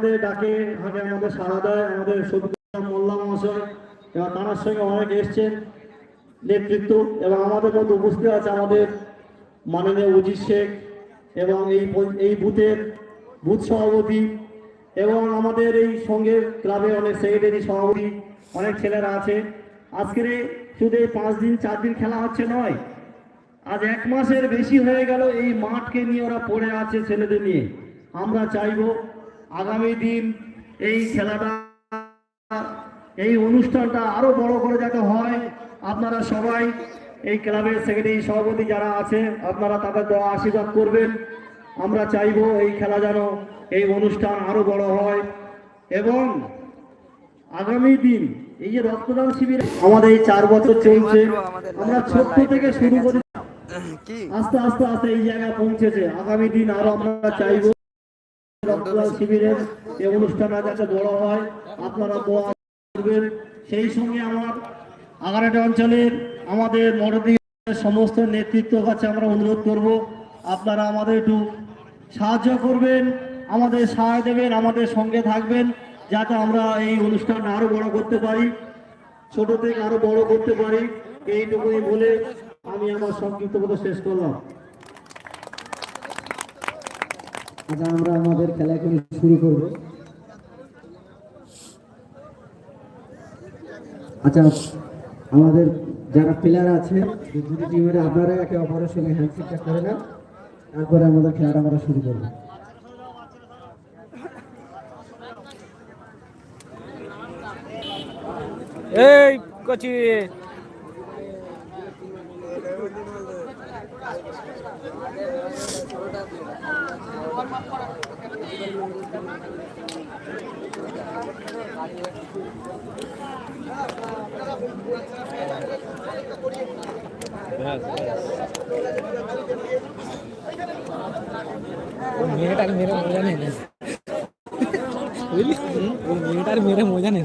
আমাদের ডাকে আগে আমাদের সাড়া দেয়, আমাদের সবিতা মোল্লা মহাশয়, এবং তার সঙ্গে অনেক এসছেন নেতৃত্ব, এবং আমাদের মধ্যে উপস্থিত আছে আমাদের মাননীয় উজির শেখ, এবং এই এই বুথের বুথ সভাপতি, এবং আমাদের এই সঙ্গের ক্লাবে অনেক সেক্রেটারি, সভাপতি, অনেক ছেলেরা আছে। আজকের শুধু পাঁচ দিন, চার দিন খেলা হচ্ছে নয়, আজ এক মাসের বেশি হয়ে গেল এই মাঠকে নিয়ে ওরা পড়ে আছে ছেলেদের নিয়ে। আমরা চাইব আগামী দিন এই খেলাটা এই অনুষ্ঠানটা আরও বড় করে যাতে হয় আপনারা সবাই এই ক্লাবের সেক্রেটারি সভাপতি যারা আছে আপনারা তাদের দেওয়া আশীর্বাদ করবেন। আমরা চাইব এই খেলা যেন এই অনুষ্ঠান আরও বড় হয় এবং আগামী দিন এই যে রক্তদান শিবির আমাদের এই চার বছর চলছে। আমরা ছোট্ট থেকে শুরু করি। আস্তে আস্তে আস্তে এই জায়গায় পৌঁছেছে। আগামী দিন আরও আমরা চাইব। এই অনুষ্ঠানটা যাতে হয়, আপনারা সেই সঙ্গে আমার অঞ্চলের আমাদের সমস্ত নেতৃত্ব কাছে আমরা অনুরোধ করব, আপনারা আমাদের একটু সাহায্য করবেন, আমাদের সাহায্য দেবেন, আমাদের সঙ্গে থাকবেন, যাতে আমরা এই অনুষ্ঠানটা আরও বড় করতে পারি, ছোট থেকে আরও বড় করতে পারি। এইটুকুই বলে আমি আমার সংক্ষিপ্ত শেষ করলাম। আচ্ছা আমরা আমাদের খেলা এখন শুরু করব। আচ্ছা আমাদের যারা প্লেয়ার আছে দুটি টিমের আপনারা একে অপরের সঙ্গে হ্যান্ডশেকটা করে নেন। তারপরে আমাদের খেলাটা আমরা শুরু করব। এই, কচি। মেয়েটার মেরে মজা নেই বুঝলি ওই মেয়েটার মেরে মজা নেই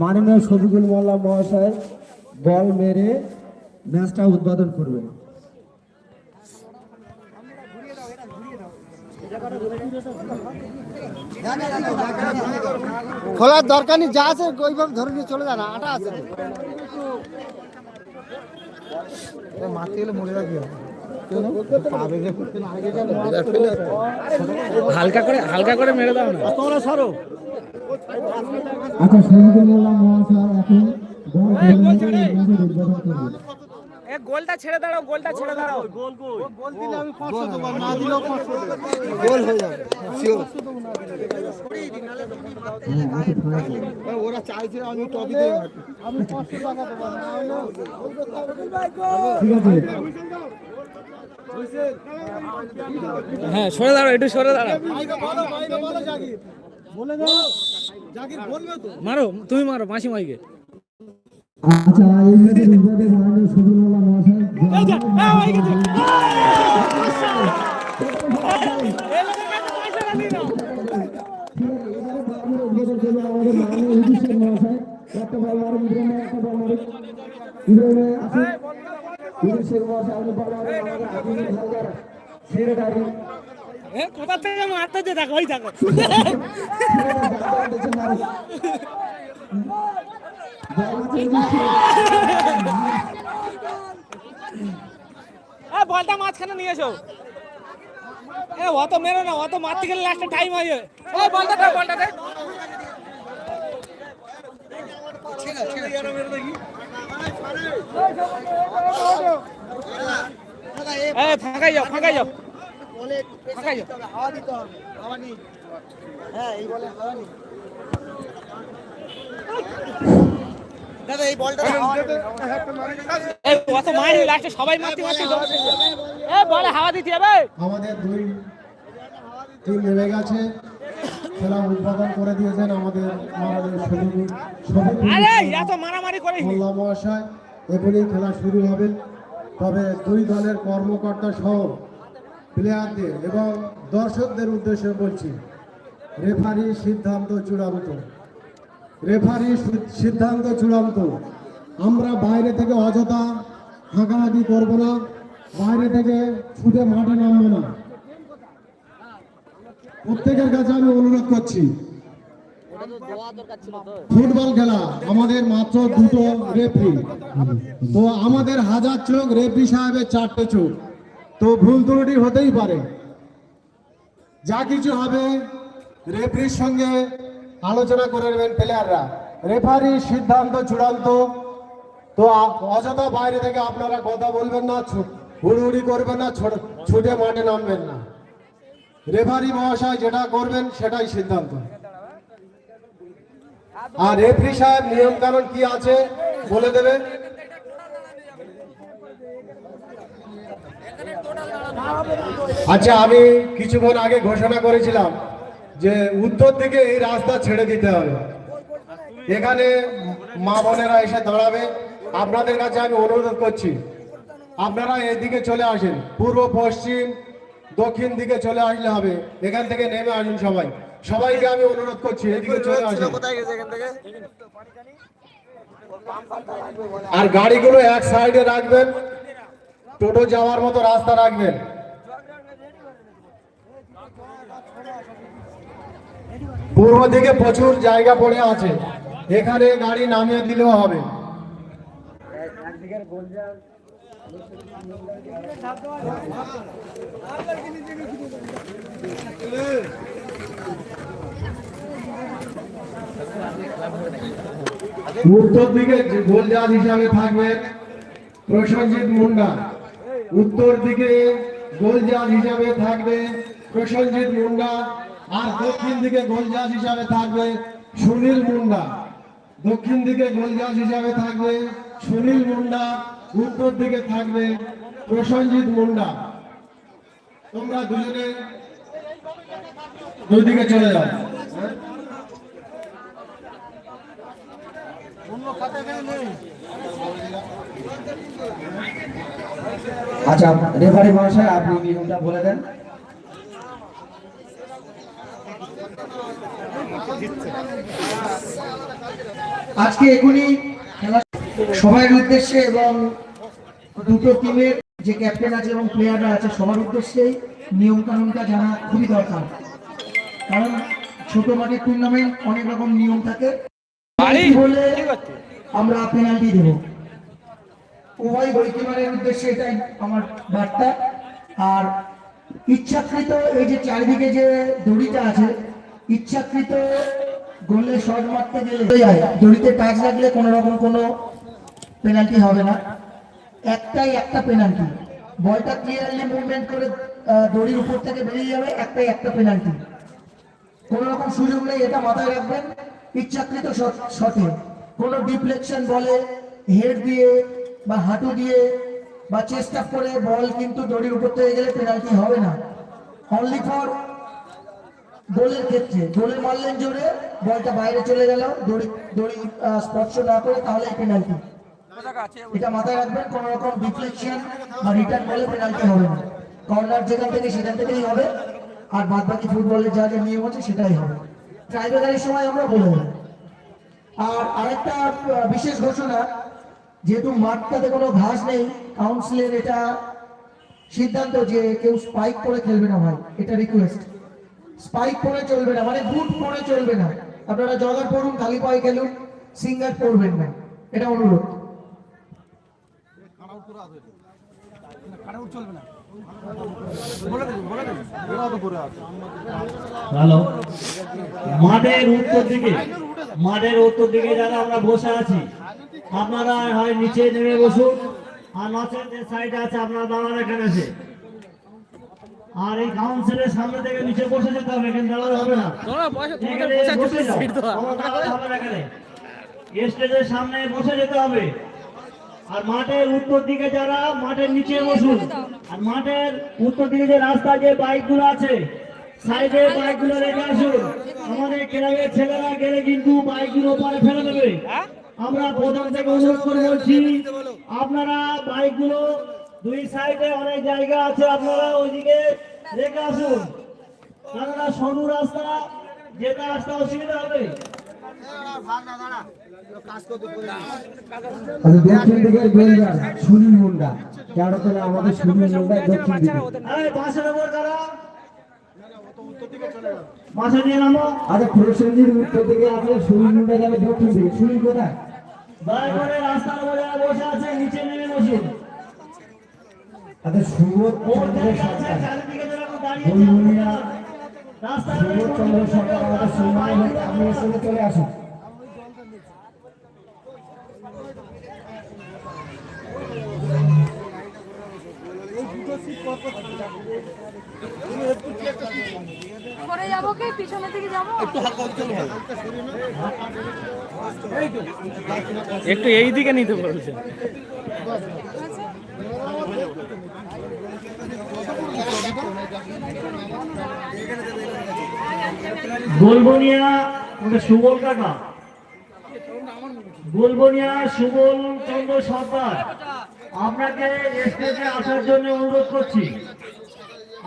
মাননীয় শফিকুল মোল্লা মহাশয় বল মেরে ম্যাচটা উদ্বোধন করবেন। খোলার দরকার নেই যা আছে ওইভাবে ধরে নিয়ে চলে যান আটা আছে। মারতে গেলে মরে যাবি। হালকা করে হালকা করে মেরে দাও না। আচ্ছা শফিকুল মোল্লা মহাশয় এখন গোলটা ছেড়ে দাঁড়াও গোলটা ছেড়ে দাঁড়াও। গোল দিলে আমি পাঁচশো দেবো না দিলেও পাঁচশো গোল হয়ে যাবে শিওর হ্যাঁ। ওরা চাইছে আমি টপি দিয়ে আমি পাঁচশো টাকা দেবো না ঠিক আছে। হ্যাঁ সরে দাঁড়াও একটু সরে দাঁড়াও। মারো তুমি মারো মাসি মাইকে। আচ্ছা উদ্বোধক মাননীয় শফিকুল মোল্লা মহাশয় কোথা থেকে মারতে যে দেখো ওই দেখো বলটা মাঝখানে নিয়ে এসো। অত মেরো না অত মারতে গেলে লাস্টে টাইম হয়ে যাবে। বলটা দে বলটা দে। ফাঁকাই যাও ফাঁকাই যাও। হ্যাঁ দাদা এই বলটা এই অত মারি লাস্টে সবাই মারতে মারতে এ বলে হাওয়া দিতে হবে। আমাদের দুই টিম নেমে গেছে। খেলা উদ্বোধন করে দিয়েছেন আমাদের মারামারি। মোল্লা মহাশয় এখনই খেলা শুরু হবে। তবে দুই দলের কর্মকর্তা সহ প্লেয়ারদের এবং দর্শকদের উদ্দেশ্যে বলছি রেফারি সিদ্ধান্ত চূড়ান্ত। রেফারি সিদ্ধান্ত চূড়ান্ত। আমরা বাইরে থেকে অযথা হাঁকাহাঁকি করব না, বাইরে থেকে ছুটে মাঠে নামবো না। প্রত্যেকের কাছে আমি অনুরোধ করছি, ফুটবল খেলা আমাদের মাত্র দুটো রেফরি। তো আমাদের হাজার চোখ রেফরি সাহেবের চারটে চোখ। তো ভুল ত্রুটি হতেই পারে। যা কিছু হবে রেফরির সঙ্গে আলোচনা করে নেবেন প্লেয়াররা রেফারি সিদ্ধান্ত চূড়ান্ত। তো অযথা বাইরে থেকে আপনারা কথা বলবেন না হুড়হুড়ি করবেন না, ছুটে মাঠে নামবেন না। রেফারি মহাশয় যেটা করবেন, সেটাই সিদ্ধান্ত। আর রেফরি সাহেব নিয়ম কানুন কি আছে, বলে দেবে? আচ্ছা আমি কিছুক্ষণ আগে ঘোষণা করেছিলাম। যে উত্তর দিকে এই রাস্তা ছেড়ে দিতে হবে। এখানে মা বোনেরা এসে দাঁড়াবে। আপনাদের কাছে আমি অনুরোধ করছি আপনারা এদিকে চলে আসেন। পূর্ব পশ্চিম দক্ষিণ দিকে চলে আসলে হবে। এখান থেকে নেমে আসুন সবাই। সবাইকে আমি অনুরোধ করছি এদিকে চলে আসেন। আর গাড়িগুলো এক সাইডে রাখবেন টোটো যাওয়ার মতো রাস্তা রাখবেন। পূর্ব দিকে প্রচুর জায়গা পড়ে আছে। এখানে গাড়ি নামিয়ে দিলেও হবে। উত্তর দিকে যে গোলজাত হিসাবে থাকবে প্রসেনজিৎ মুন্ডা। উত্তর দিকে গোলজাত হিসাবে থাকবে প্রসেনজিৎ মুন্ডা। আর দক্ষিণ দিকে গোলজাত হিসাবে থাকবে সুনীল মুন্ডা। দক্ষিণ দিকে গোলজাত হিসাবে থাকবে সুনীল মুন্ডা। উত্তর দিকে থাকবে প্রসেনজিৎ মুন্ডা। তোমরা দুজনে দুই দিকে চলে যাও। আচ্ছা রেফারি মহাশয়, আপনি নিয়মটা বলে দেন? আজকে এখনই খেলা সবার উদ্দেশ্যে এবং দুটো টিমের যে ক্যাপ্টেন আছে এবং প্লেয়াররা আছে সবার উদ্দেশ্যেই নিয়ম কানুনটা জানা খুবই দরকার। কারণ ছোট মাঠের টুর্নামেন্ট অনেক রকম নিয়ম থাকে। বলে আমরা পেনাল্টি দেব। উভয় গোলকিপারের উদ্দেশ্যে এটাই আমার বার্তা। আর ইচ্ছাকৃত এই যে চারিদিকে যে দড়িটা আছে ইচ্ছাকৃত গোলে শট মারতে গেলে যায়। দড়িতে টাচ লাগলে কোনো রকম কোনো পেনাল্টি হবে না। একটাই একটা পেনাল্টি বলটা ক্লিয়ারলি মুভমেন্ট করে দড়ির উপর থেকে বেরিয়ে যাবে, একটাই একটা পেনাল্টি কোন রকম সুযোগ নেই, এটা মাথায় রাখবেন। ইচ্ছাকৃত শটে কোন ডিফ্লেকশন বলে হেড দিয়ে বা হাঁটু দিয়ে বা আপ করে বল কিন্তু দড়ির উপর থেকে গেলে পেনাল্টি হবে না। অনলি ফর গোলের ক্ষেত্রে গোলে মারলেন জোরে, বলটা বাইরে চলে গেল, দড়ি দড়ি স্পর্শ না করে তাহলে পেনাল্টি এটা মাথায় রাখবেন কোন রকম ডিফ্লেকশন বা রিটার্ন বলে পেনাল্টি হবে না। কর্নার যেখান থেকে, সেখান থেকেই হবে। আর বাদ বাকি ফুটবলের যা যা নিয়ম আছে, সেটাই হবে। ট্রাইবেকারের সময় আমরা বলে দেব। আর আরেকটা বিশেষ ঘোষণা, যেহেতু মাঠটাতে কোনো ঘাস নেই কাউন্সিলের এটা সিদ্ধান্ত যে কেউ স্পাইক করে খেলবে না ভাই, এটা রিকোয়েস্ট স্পাইক পরে চলবে না মানে বুট পরে চলবে না। আপনারা জগার পড়ুন, খালি পায়ে খেলুন সিঙ্গার পরবেন না। এটা অনুরোধ। আছি, আপনারা হয় নিচে নেমে বসুন, আর নচেত যে সাইড আছে, আপনারা দাঁড়ান এখানে এসে। আর এই কাউন্সিলের সামনে থেকে নিচে বসে যেতে হবে এখানে দাঁড়াতে হবে না। তোমরা বসে তোমাদের বসে বসে সিট দেওয়া। হবে না এখানে। স্টেজের সামনে বসে যেতে হবে। আর মাঠের উত্তর দিকে যারা মাঠের নিচে বসুন। আর মাঠের উত্তর দিকে যে রাস্তা যে বাইকগুলো আছে সাইডে বাইকগুলো রেখে আসুন। আমাদের ক্লাবের ছেলেরা গেলে কিন্তু বাইকগুলো পারে ফেলে দেবে। আমরা প্রধান থেকে অনুরোধ করে বলছি আপনারা বাইকগুলো দুই সাইডে অনেক জায়গা আছে আপনারা ওইদিকে রেখে আসুন। কেননা সরু রাস্তা যেতে আসতে অসুবিধা হবে। আচ্ছা দক্ষিণ সুনীল মুন্ডা। আমাদের সুনীল মুন্ডা দিকে? কারা আচ্ছা প্রসেনজির উত্তর দিকে আছে সুনীল মুন্ডা যাবে দক্ষিণ দিকে। সুনীল কোথায়? রাস্তার উপরে বসে আছে নিচে নেমে বসুন। আচ্ছা সুবোধ ওর চন্দ্র সরকার। চারিদিকে যেরকম দাঁড়িয়ে বলবনিয়া রাস্তার সুবোধ চন্দ্র সরকার আমাদের সম্মান হতে আপনি সঙ্গে চলে আসুন। যাব কি? যাব? একটু এই দিকে নিতে বলছে। গোলবনিয়া সুবল কাকা। গোলবনিয়া, সুবল চন্দ্র সরকার আপনাকে স্টেজে আসার জন্য অনুরোধ করছি।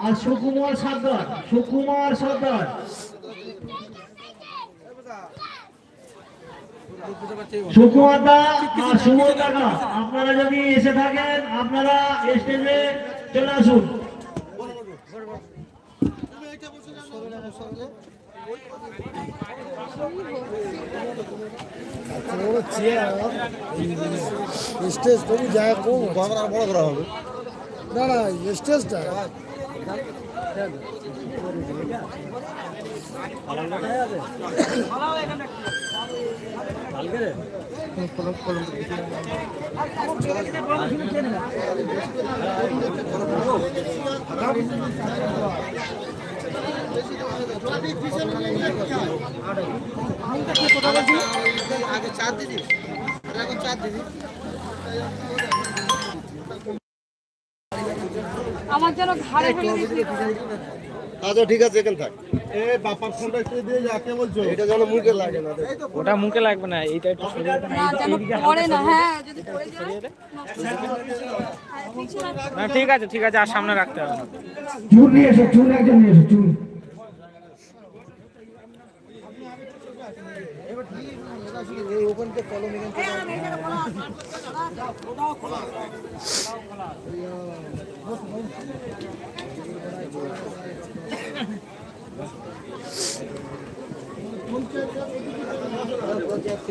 আর সুকুমার সর্দার সুকুমার সর্দার। সুকুমার আর সুবল কাকা, আপনারা যদি এসে থাকেন, আপনারা স্টেজে চলে আসুন। স্টেজ তবু জায়গা কম বড় করা হবে না না স্টেজটা। আমার যেন ঘাড়ে ফেলে দিচ্ছি আচ্ছা ঠিক আছে এখানে থাক। এ বাপার ফোনটা একটু দিয়ে যাকে বলছো? এটা যেন মুখে লাগে না ওটা মুখে লাগবে না এইটা একটু সরিয়ে না যেন পড়ে না হ্যাঁ যদি পড়ে যায় ঠিক না ঠিক আছে ঠিক আছে আর সামনে রাখতে হবে না। নিয়ে এসো চুল একজন নিয়ে এসো এই ওপেন থেকে কলম এখান থেকে পঞ্চায়েত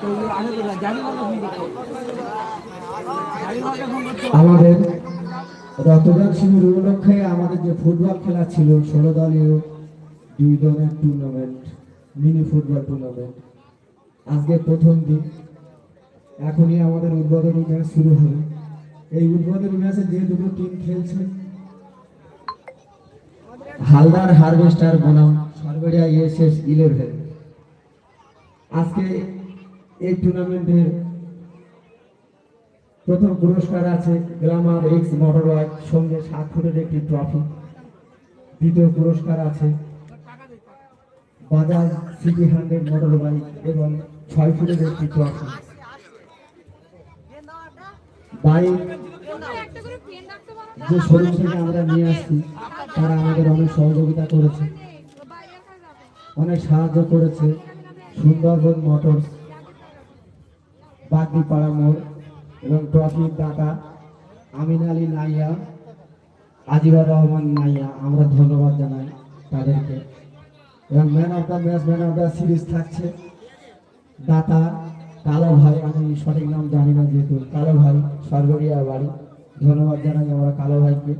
চুল আমাদের রক্তদান শিবির উপলক্ষে আমাদের যে ফুটবল খেলা ছিল, ষোলো দলীয় দুই দলের টুর্নামেন্ট মিনি ফুটবল টুর্নামেন্ট আজকে প্রথম দিন। এখনই আমাদের উদ্বোধনী ম্যাচ শুরু হবে। এই উদ্বোধনী ম্যাচে যে দুটো টিম খেলছে, হালদার হারভেস্টার বনাম, সরবেড়িয়া এসএস ইলেভেন আজকে এই টুর্নামেন্টের প্রথম পুরস্কার আছে গ্লামার এক্স মোটর বাইক সঙ্গে সাত ফুটের একটি ট্রফি দ্বিতীয় পুরস্কার আছে Bajaj CT hundred motor bike এবং ছয় ফুটের একটি ট্রফি বাইক? যে শোরুম থেকে আমরা নিয়ে আসছি, তারা আমাদের অনেক সহযোগিতা করেছে। অনেক সাহায্য করেছে, সুন্দরবন মোটরস, বাগদিপাড়া মোড় এবং ট্রফির দাতা আমিন আলী নাইয়া, আজিবর রহমান নাইয়া, আমরা ধন্যবাদ জানাই তাদেরকে। এবং man of the match man of the series থাকছে। দাতা, কালো ভাই, আমি সঠিক নাম জানি না যেহেতু। কালো ভাই সরগরিয়া বাড়ি। ধন্যবাদ জানাই আমরা কালো ভাইকে।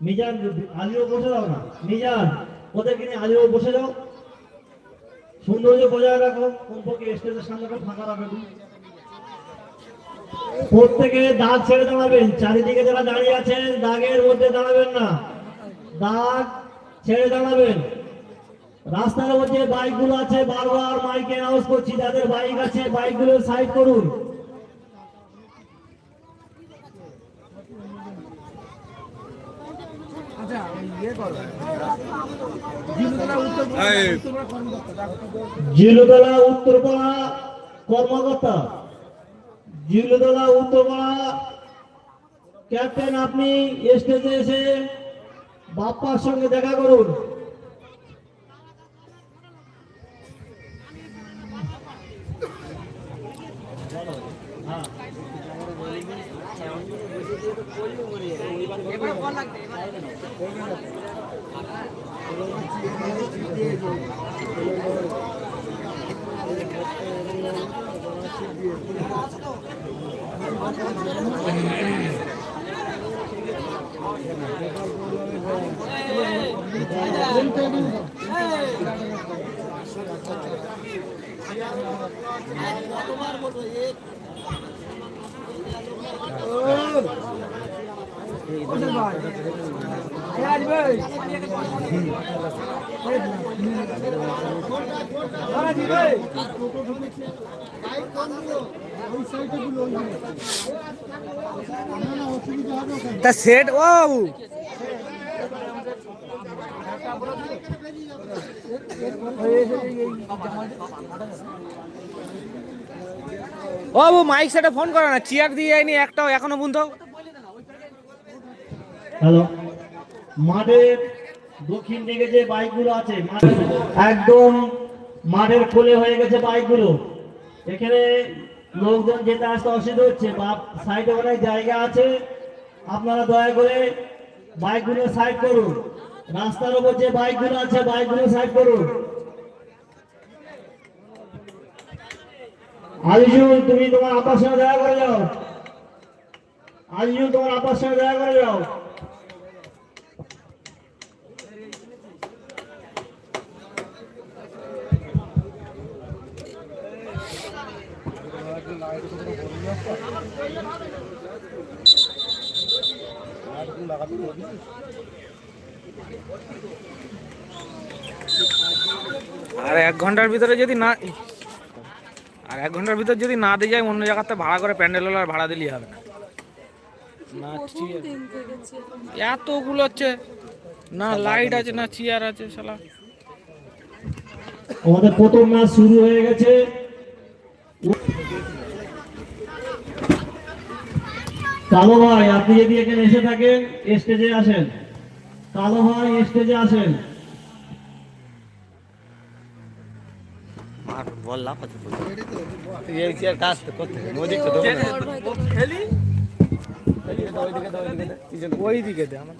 মিজান আলিও বসে দাও না। মিজান ওদেরকে নিয়ে আলিও বসে যাও? সৌন্দর্য বজায় রাখো। কমপক্ষে স্টেজের সামনেটা ফাঁকা রাখো। প্রত্যেকে দাগ ছেড়ে দাঁড়াবেন চারিদিকে যারা দাঁড়িয়ে আছেন দাগের মধ্যে দাঁড়াবেন না। দাগ ছেড়ে দাঁড়াবেন। রাস্তার মধ্যে বাইকগুলো আছে বারবার মাইকে অ্যানাউন্স করছি যাদের বাইক আছে বাইকগুলো সাইড করুন। জিলুতলা উত্তরপাড়া কর্মকর্তা। জিলুতলা উত্তরপাড়া। ক্যাপ্টেন আপনি স্টেজে এসে বাপ্পার সঙ্গে দেখা করুন। তা সেট ও বাবু মাইক সেটে ফোন করো না। চেয়ার দিয়ে যায়নি একটাও এখনও পর্যন্ত হ্যালো মাঠের দক্ষিণ দিকে যে বাইকগুলো আছে একদম মাঠের কোলে হয়ে গেছে বাইকগুলো এখানে লোকজন যেতে আসতে অসুবিধা হচ্ছে, বা সাইডে অনেক জায়গা আছে। আপনারা দয়া করে বাইকগুলো সাইড করুন। রাস্তার উপর যে বাইকগুলো আছে বাইকগুলো সাইড করুন আলিজুল তুমি তোমার আপার সঙ্গে দেখা করে যাও আলিজুল তোমার আপার সঙ্গে দেখা করে যাও আর এক ঘণ্টার ভিতরে যদি না আর এক ঘণ্টার ভিতর যদি না দিয়ে যায় অন্য জায়গাতে ভাড়া করে প্যান্ডেল আর ভাড়া দিলেই হবে না। এতগুলো হচ্ছে না লাইট আছে না চেয়ার আছে শালা। আমাদের প্রথম ম্যাচ শুরু হয়ে গেছে। কালো ভাই আপনি যদি এখানে এসে থাকেন স্টেজে আসেন। কালো ভাই স্টেজে আসেন। বড় ভাই তো ওই দিকে দে আমার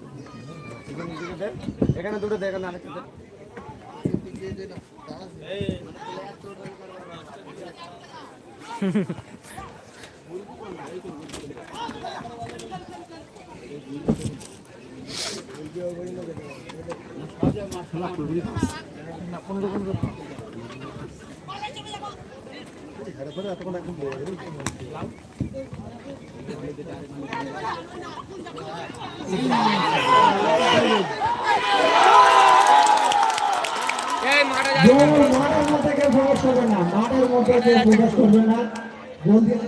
এখানে দুটো দেখেন আরেকটা দে। মাঠের মধ্যে কেউ প্রবেশ করবে না, মাঠের মধ্যে কেউ প্রবেশ করবে না। গোল দিল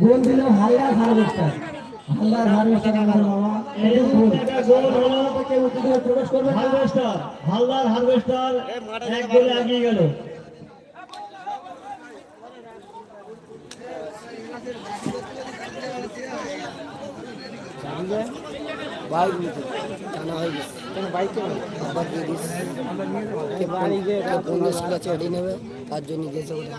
গোল দিল হালদার হারভেস্টার হারভেস্টার এই গোল হলো প্রবেশ করবে হারভেস্টার। হালদার হারভেস্টার এক গোলে এগিয়ে গেল। চেড়ে নেবে তার জন্য গেছে ওটা।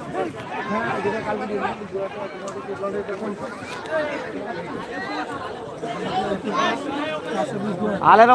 আলের